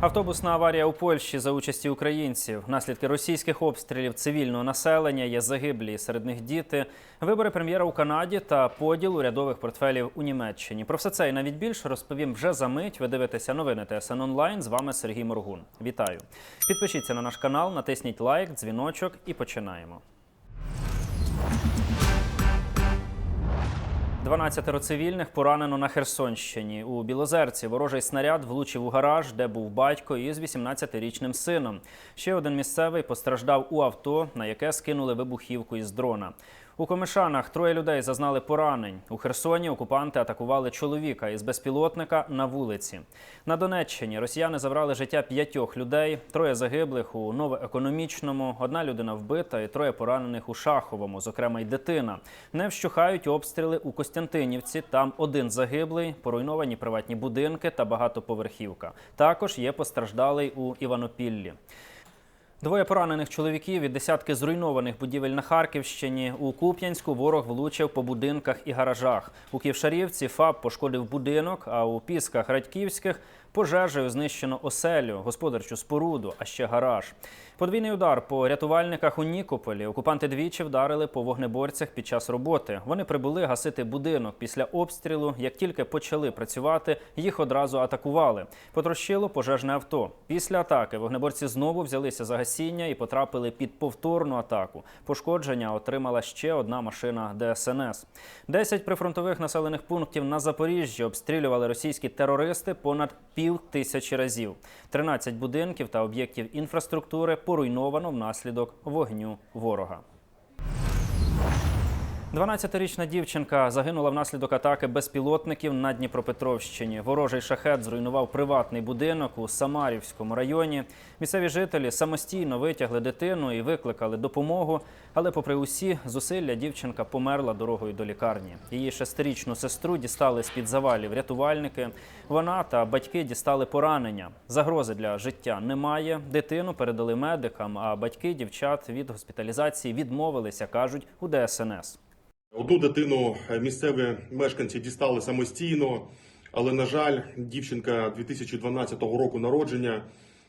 Автобусна аварія у Польщі за участі українців. Наслідки російських обстрілів цивільного населення є загиблі, серед них діти. Вибори прем'єра у Канаді та поділ урядових портфелів у Німеччині. Про все це і навіть більше розповім вже за мить. Ви дивитеся новини ТСН онлайн. З вами Сергій Моргун. Вітаю! Підпишіться на наш канал, натисніть лайк, дзвіночок і починаємо. 12 цивільних поранено на Херсонщині. У Білозерці ворожий снаряд влучив у гараж, де був батько із 18-річним сином. Ще один місцевий постраждав у авто, на яке скинули вибухівку із дрона. У Комишанах троє людей зазнали поранень. У Херсоні окупанти атакували чоловіка із безпілотника на вулиці. На Донеччині росіяни забрали життя п'ятьох людей, троє загиблих у новоекономічному, одна людина вбита і троє поранених у Шаховому, зокрема й дитина. Не вщухають обстріли у Костянтинівці. Там один загиблий, поруйновані приватні будинки та багатоповерхівка. Також є постраждалий у Іванопіллі. Двоє поранених чоловіків і десятки зруйнованих будівель на Харківщині. У Куп'янську ворог влучив по будинках і гаражах. У Ківшарівці ФАП пошкодив будинок, а у Пісках Радьківських пожежею знищено оселю, господарчу споруду, а ще гараж. Подвійний удар по рятувальниках у Нікополі. Окупанти двічі вдарили по вогнеборцях під час роботи. Вони прибули гасити будинок після обстрілу. Як тільки почали працювати, їх одразу атакували. Потрощило пожежне авто. Після атаки вогнеборці знову взялися за гасіння і потрапили під повторну атаку. Пошкодження отримала ще одна машина ДСНС. Десять прифронтових населених пунктів на Запоріжжі обстрілювали російські терористи понад пів тисячі разів. 13 будинків та об'єктів інфраструктури поруйновано внаслідок вогню ворога. 12-річна дівчинка загинула внаслідок атаки безпілотників на Дніпропетровщині. Ворожий шахет зруйнував приватний будинок у Самарівському районі. Місцеві жителі самостійно витягли дитину і викликали допомогу. Але, попри усі зусилля, дівчинка померла дорогою до лікарні. Її шестирічну сестру дістали з під завалів рятувальники. Вона та батьки дістали поранення. Загрози для життя немає. Дитину передали медикам, а батьки дівчат від госпіталізації відмовилися, кажуть у ДСНС. Одну дитину е, місцеві мешканці дістали самостійно, але, на жаль, дівчинка 2012 року народження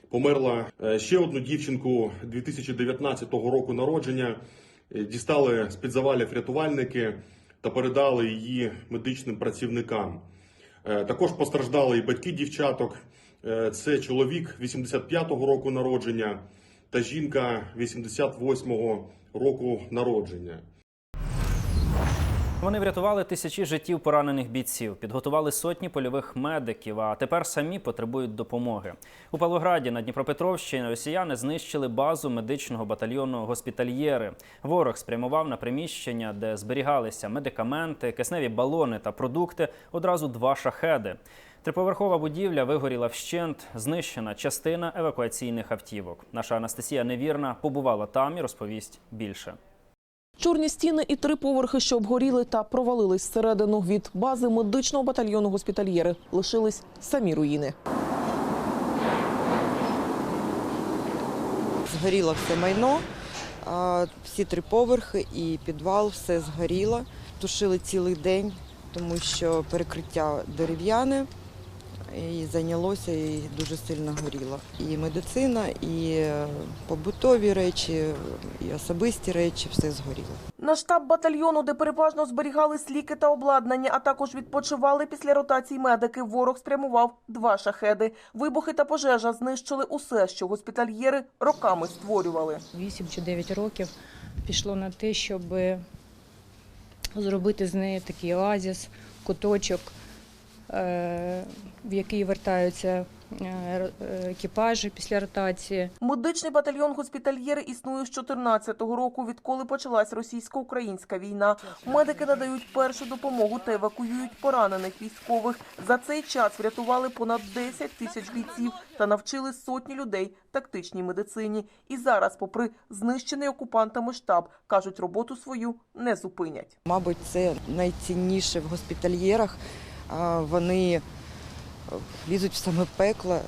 померла. Е, Ще одну дівчинку 2019 року народження е, дістали з-під завалів рятувальники та передали її медичним працівникам. Також постраждали і батьки дівчаток. Це чоловік 85-го року народження та жінка 88-го року народження. Вони врятували тисячі життів поранених бійців, підготували сотні польових медиків, а тепер самі потребують допомоги. У Павлограді на Дніпропетровщині росіяни знищили базу медичного батальйону госпітальєри. Ворог спрямував на приміщення, де зберігалися медикаменти, кисневі балони та продукти, одразу два шахеди. Триповерхова будівля вигоріла вщент, знищена частина евакуаційних автівок. Наша Анастасія Невірна побувала там і розповість більше. Чорні стіни і три поверхи, що обгоріли та провалились всередину від бази медичного батальйону госпітальєри. Лишились самі руїни. Згоріло все майно, всі три поверхи і підвал, все згоріло. Тушили цілий день, тому що перекриття дерев'яне і зайнялося і дуже сильно горіло. І медицина, і е, побутові речі, і особисті речі, все згоріло. На штаб батальйону, де переважно зберігались ліки та обладнання, а також відпочивали після ротації медики, ворог спрямував два шахеди. Вибухи та пожежа знищили усе, що госпітальєри роками створювали. 8 чи 9 років пішло на те, щоб зробити з неї такий оазіс, куточок, в який вертаються е, екіпажі після ротації. Медичний батальйон госпітальєри існує з 14-го року, відколи почалась російсько-українська війна. Медики надають першу допомогу та евакуюють поранених військових. За цей час врятували понад 10 тисяч бійців та навчили сотні людей тактичній медицині. І зараз, попри знищений окупантами штаб, кажуть, роботу свою не зупинять. Мабуть, це найцінніше в госпітальєрах. Вони е, лізуть в саме пекло е,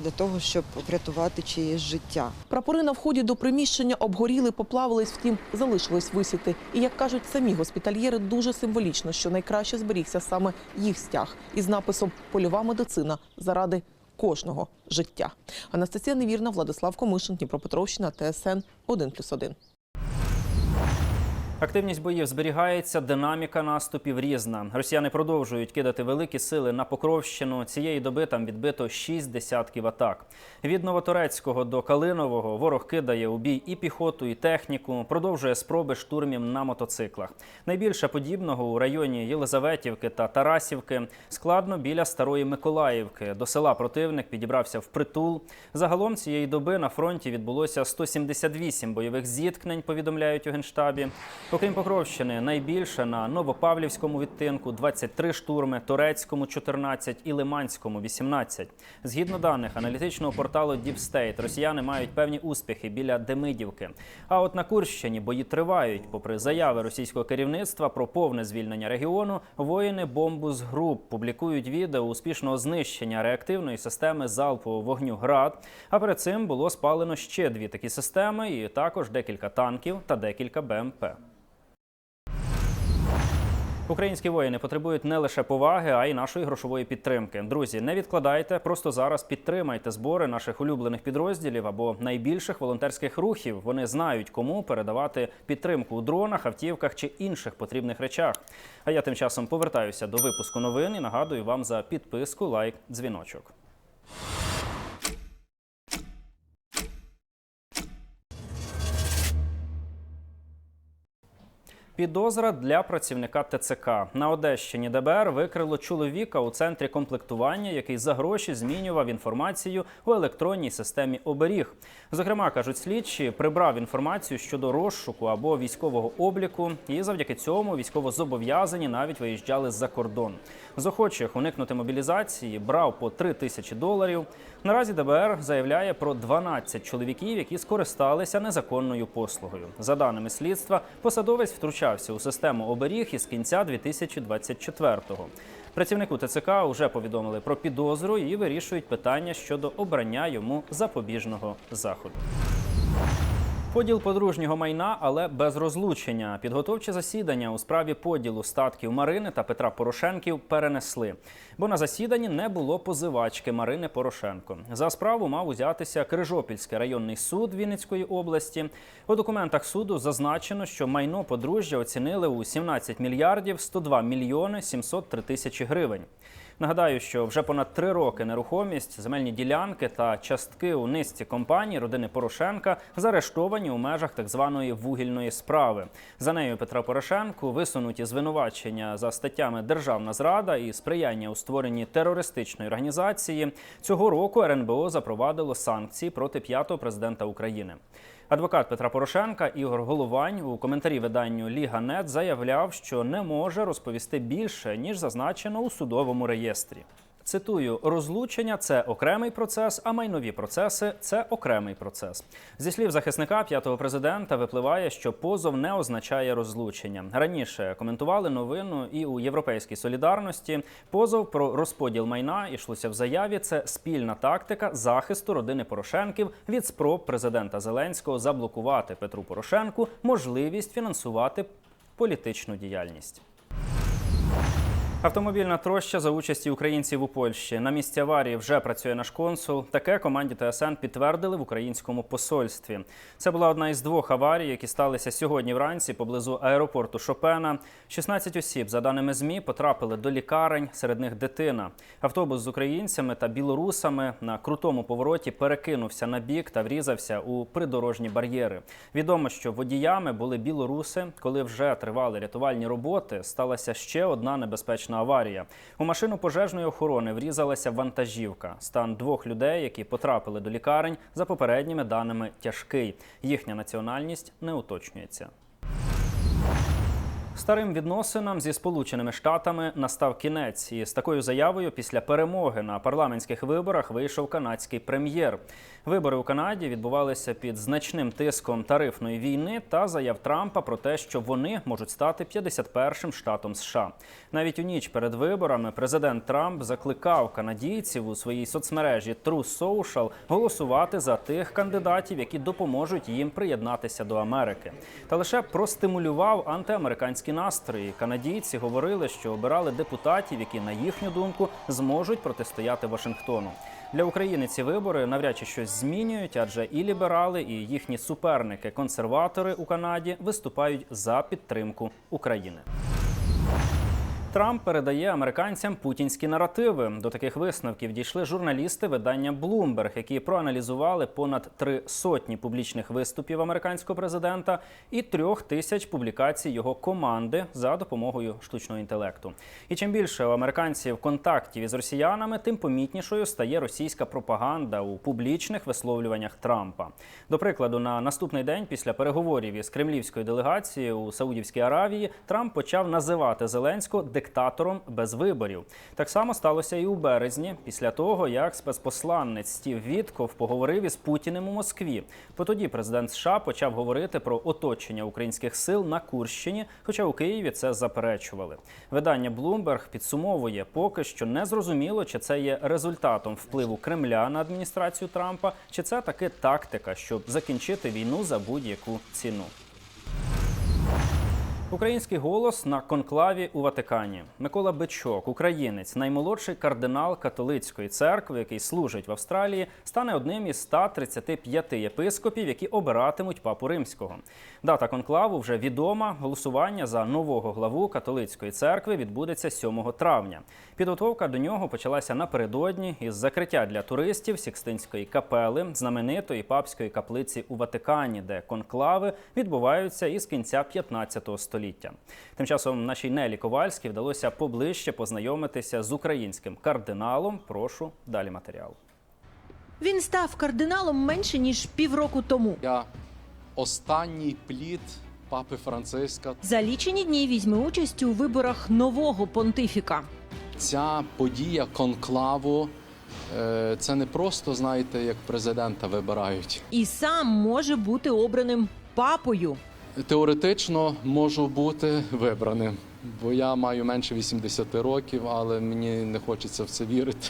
для того, щоб врятувати чиєсь життя. Прапори на вході до приміщення обгоріли, поплавились, втім залишились висіти. І як кажуть самі госпітальєри, дуже символічно, що найкраще зберігся саме їх стяг із написом Польова медицина заради кожного життя. Анастасія Невірна, Владислав Комишин, Дніпропетровщина, ТСН 1+,1. Активність боїв зберігається, динаміка наступів різна. Росіяни продовжують кидати великі сили на Покровщину. Цієї доби там відбито шість десятків атак. Від Новоторецького до Калинового ворог кидає у бій і піхоту, і техніку. Продовжує спроби штурмів на мотоциклах. Найбільше подібного у районі Єлизаветівки та Тарасівки складно біля Старої Миколаївки. До села противник підібрався впритул. Загалом цієї доби на фронті відбулося 178 бойових зіткнень. Повідомляють у генштабі. Окрім Покровщини, найбільше на Новопавлівському відтинку 23 штурми, Торецькому 14 і Лиманському 18. Згідно даних аналітичного порталу State, росіяни мають певні успіхи біля Демидівки. А от на Курщині бої тривають. Попри заяви російського керівництва про повне звільнення регіону, воїни бомбу з груп публікують відео успішного знищення реактивної системи залпового вогню ГРАД. А перед цим було спалено ще дві такі системи, і також декілька танків та декілька БМП. Українські воїни потребують не лише поваги, а й нашої грошової підтримки. Друзі, не відкладайте, просто зараз підтримайте збори наших улюблених підрозділів або найбільших волонтерських рухів. Вони знають, кому передавати підтримку у дронах, автівках чи інших потрібних речах. А я тим часом повертаюся до випуску новин і нагадую вам за підписку, лайк, дзвіночок. Підозра для працівника ТЦК на Одещині ДБР викрило чоловіка у центрі комплектування, який за гроші змінював інформацію у електронній системі оберіг. Зокрема, кажуть слідчі, прибрав інформацію щодо розшуку або військового обліку, і завдяки цьому військовозобов'язані навіть виїжджали за кордон. З охочих уникнути мобілізації брав по 3 тисячі доларів. Наразі ДБР заявляє про 12 чоловіків, які скористалися незаконною послугою. За даними слідства, посадовець втручався у систему оберіг із кінця 2024-го. Працівнику ТЦК вже повідомили про підозру і вирішують питання щодо обрання йому запобіжного заходу. Поділ подружнього майна, але без розлучення. Підготовче засідання у справі поділу статків Марини та Петра Порошенків перенесли, бо на засіданні не було позивачки Марини Порошенко. За справу мав узятися Крижопільський районний суд Вінницької області. У документах суду зазначено, що майно подружжя оцінили у 17 мільярдів 102 мільйони 703 тисячі гривень. Нагадаю, що вже понад три роки нерухомість, земельні ділянки та частки у низці компаній родини Порошенка заарештовані у межах так званої вугільної справи. За нею Петра Порошенку висунуті звинувачення за статтями Державна зрада і сприяння у створенні терористичної організації. Цього року РНБО запровадило санкції проти п'ятого президента України. Адвокат Петра Порошенка Ігор Головань у коментарі виданню Ліга Нет заявляв, що не може розповісти більше ніж зазначено у судовому реєстрі. Цитую, розлучення це окремий процес, а майнові процеси це окремий процес. Зі слів захисника п'ятого президента випливає, що позов не означає розлучення. Раніше коментували новину і у Європейській солідарності. Позов про розподіл майна йшлося в заяві. Це спільна тактика захисту родини Порошенків від спроб президента Зеленського заблокувати Петру Порошенку можливість фінансувати політичну діяльність. Автомобільна троща за участі українців у Польщі. На місці аварії вже працює наш консул. Таке команді ТСН підтвердили в українському посольстві. Це була одна із двох аварій, які сталися сьогодні вранці поблизу аеропорту Шопена. 16 осіб, за даними ЗМІ, потрапили до лікарень, серед них дитина. Автобус з українцями та білорусами на крутому повороті перекинувся на бік та врізався у придорожні бар'єри. Відомо, що водіями були білоруси. Коли вже тривали рятувальні роботи, сталася ще одна небезпечна аварія. У машину пожежної охорони врізалася вантажівка. Стан двох людей, які потрапили до лікарень, за попередніми даними тяжкий. Їхня національність не уточнюється. Старим відносинам зі Сполученими Штатами настав кінець, і з такою заявою після перемоги на парламентських виборах вийшов канадський прем'єр. Вибори у Канаді відбувалися під значним тиском тарифної війни та заяв Трампа про те, що вони можуть стати 51-м штатом США. Навіть у ніч перед виборами президент Трамп закликав канадійців у своїй соцмережі True Social голосувати за тих кандидатів, які допоможуть їм приєднатися до Америки, та лише простимулював антиамериканські антиєвропейські настрої. Канадійці говорили, що обирали депутатів, які на їхню думку зможуть протистояти Вашингтону. Для України ці вибори навряд чи щось змінюють, адже і ліберали, і їхні суперники, консерватори у Канаді, виступають за підтримку України. Трамп передає американцям путінські наративи. До таких висновків дійшли журналісти видання Bloomberg, які проаналізували понад три сотні публічних виступів американського президента і трьох тисяч публікацій його команди за допомогою штучного інтелекту. І чим більше у американців контактів із росіянами, тим помітнішою стає російська пропаганда у публічних висловлюваннях Трампа. До прикладу, на наступний день після переговорів із кремлівською делегацією у Саудівській Аравії Трамп почав називати Зеленського диктатором без виборів. Так само сталося і у березні, після того як спецпосланець Стів Вітков поговорив із Путіним у Москві. Бо тоді президент США почав говорити про оточення українських сил на Курщині, хоча у Києві це заперечували. Видання Bloomberg підсумовує, поки що не зрозуміло, чи це є результатом впливу Кремля на адміністрацію Трампа, чи це таки тактика, щоб закінчити війну за будь-яку ціну. Український голос на конклаві у Ватикані. Микола Бичок, українець, наймолодший кардинал католицької церкви, який служить в Австралії, стане одним із 135 єпископів, які обиратимуть папу римського. Дата конклаву вже відома. Голосування за нового главу католицької церкви відбудеться 7 травня. Підготовка до нього почалася напередодні із закриття для туристів Сікстинської капели, знаменитої папської каплиці у Ватикані, де конклави відбуваються із кінця 15 століття. Тим часом нашій Нелі Ковальській вдалося поближче познайомитися з українським кардиналом. Прошу далі матеріал. Він став кардиналом менше ніж півроку тому. Я останній плід папи Франциска. За лічені дні візьме участь у виборах нового понтифіка. Ця подія конклаву е, це не просто, знаєте, як президента вибирають. І сам може бути обраним папою. Теоретично можу бути вибраним, бо я маю менше 80 років, але мені не хочеться в це вірити.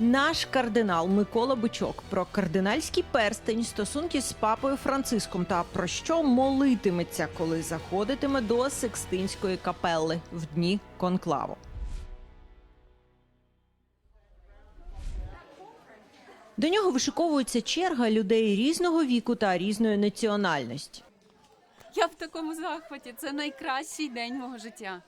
Наш кардинал Микола Бичок про кардинальський перстень, стосунки з папою Франциском та про що молитиметься, коли заходитиме до Секстинської капелли в дні конклаву. До нього вишиковується черга людей різного віку та різної національності. Я в такому захваті. Це найкращий день мого життя.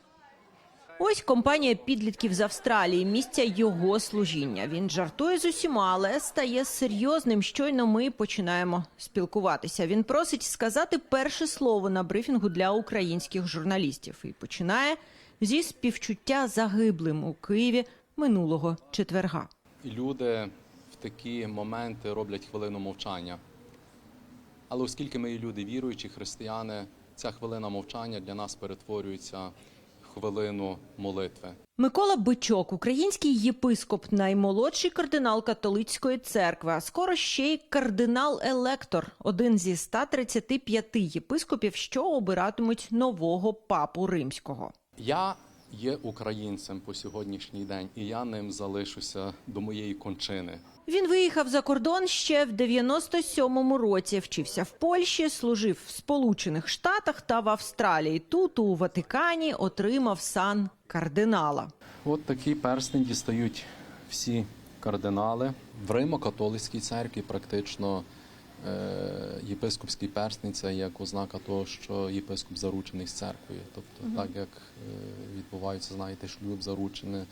Ось компанія підлітків з Австралії, місця його служіння. Він жартує з усіма, але стає серйозним. Щойно ми починаємо спілкуватися. Він просить сказати перше слово на брифінгу для українських журналістів і починає зі співчуття загиблим у Києві минулого четверга. Люди такі моменти роблять хвилину мовчання. Але оскільки ми є люди віруючі, християни, ця хвилина мовчання для нас перетворюється в хвилину молитви. Микола Бичок, український єпископ, наймолодший кардинал католицької церкви, а скоро ще й кардинал-електор, один зі 135 єпископів, що обиратимуть нового папу римського. Я є українцем по сьогоднішній день, і я ним залишуся до моєї кончини. Він виїхав за кордон ще в 97-му році. Вчився в Польщі, служив в Сполучених Штатах та в Австралії. Тут у Ватикані отримав сан кардинала. От такий перстень дістають всі кардинали. В Римо-католицькій церкві практично єпископський перстень це як ознака того, що єпископ заручений з церквою. Тобто, так як е, відбувається, знаєте, шлюб заручений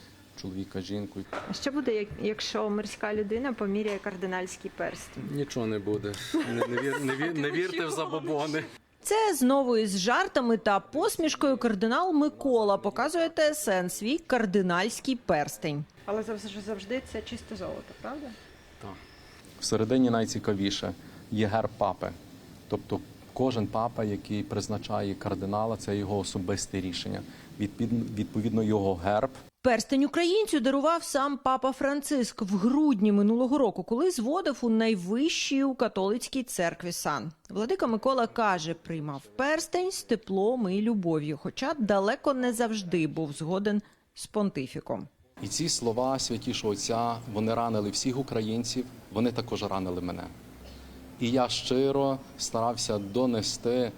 чоловіка жінкою. А що буде, якщо мирська людина поміряє кардинальський перстень? Нічого не буде. Не, не, вір, не, вір, не вірте в забобони. Це знову із жартами та посмішкою кардинал Микола показує ТСН свій кардинальський перстень. Але завжди, завжди це чисте золото, правда? Так. Всередині найцікавіше є герб папи. Тобто кожен папа, який призначає кардинала, це його особисте рішення. Відповідно, відповідно його герб Перстень українцю дарував сам папа Франциск в грудні минулого року, коли зводив у найвищій у католицькій церкві сан. Владика Микола каже, приймав перстень з теплом і любов'ю, хоча далеко не завжди був згоден з понтифіком. І ці слова святішого Отця вони ранили всіх українців, вони також ранили мене. І я щиро старався донести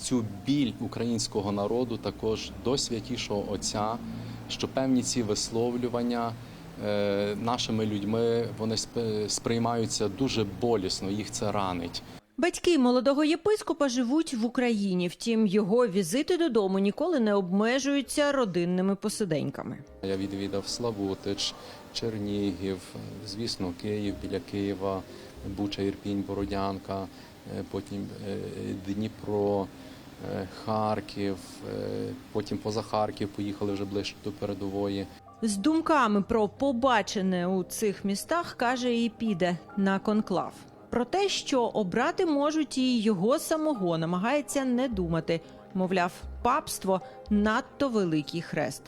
цю біль українського народу також до святішого Отця, що певні ці висловлювання е, нашими людьми вони сп- сприймаються дуже болісно, їх це ранить. Батьки молодого єпископа живуть в Україні. Втім, його візити додому ніколи не обмежуються родинними посиденьками. Я відвідав Славутич, Чернігів, звісно, Київ біля Києва, Буча, Ірпінь, Бородянка, е, потім е, Дніпро, е, Харків, потім поза Харків поїхали вже ближче до передової. З думками про побачене у цих містах каже і піде на конклав. Про те, що обрати можуть і його самого, намагається не думати. Мовляв, папство надто великий хрест.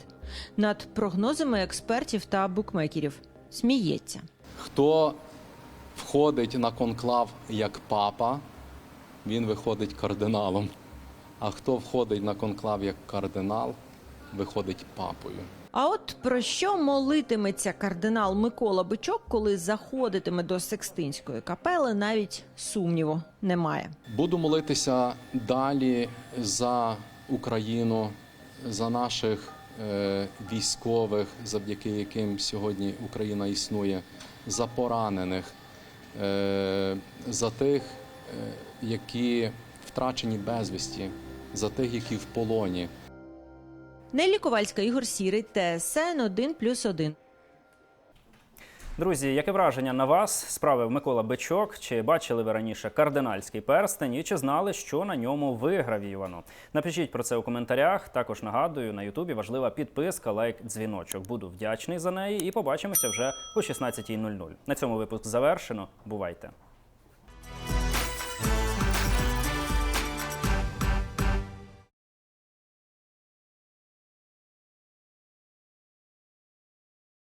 Над прогнозами експертів та букмекерів сміється. Хто входить на конклав як папа, він виходить кардиналом. А хто входить на конклав як кардинал, виходить папою. А от про що молитиметься кардинал Микола Бичок, коли заходитиме до Секстинської капели, навіть сумніву немає. Буду молитися далі за Україну, за наших е, військових, завдяки яким сьогодні Україна існує, за поранених, за тих, е, які втрачені безвісті, за тих, які в полоні. Нелі Ковальська, Ігор Сірий, ТСН 1+,1. Друзі, яке враження на вас справив Микола Бичок? Чи бачили ви раніше кардинальський перстень і чи знали, що на ньому вигравівано? Напишіть про це у коментарях. Також нагадую, на Ютубі важлива підписка, лайк, дзвіночок. Буду вдячний за неї і побачимося вже о 16.00. На цьому випуск завершено. Бувайте!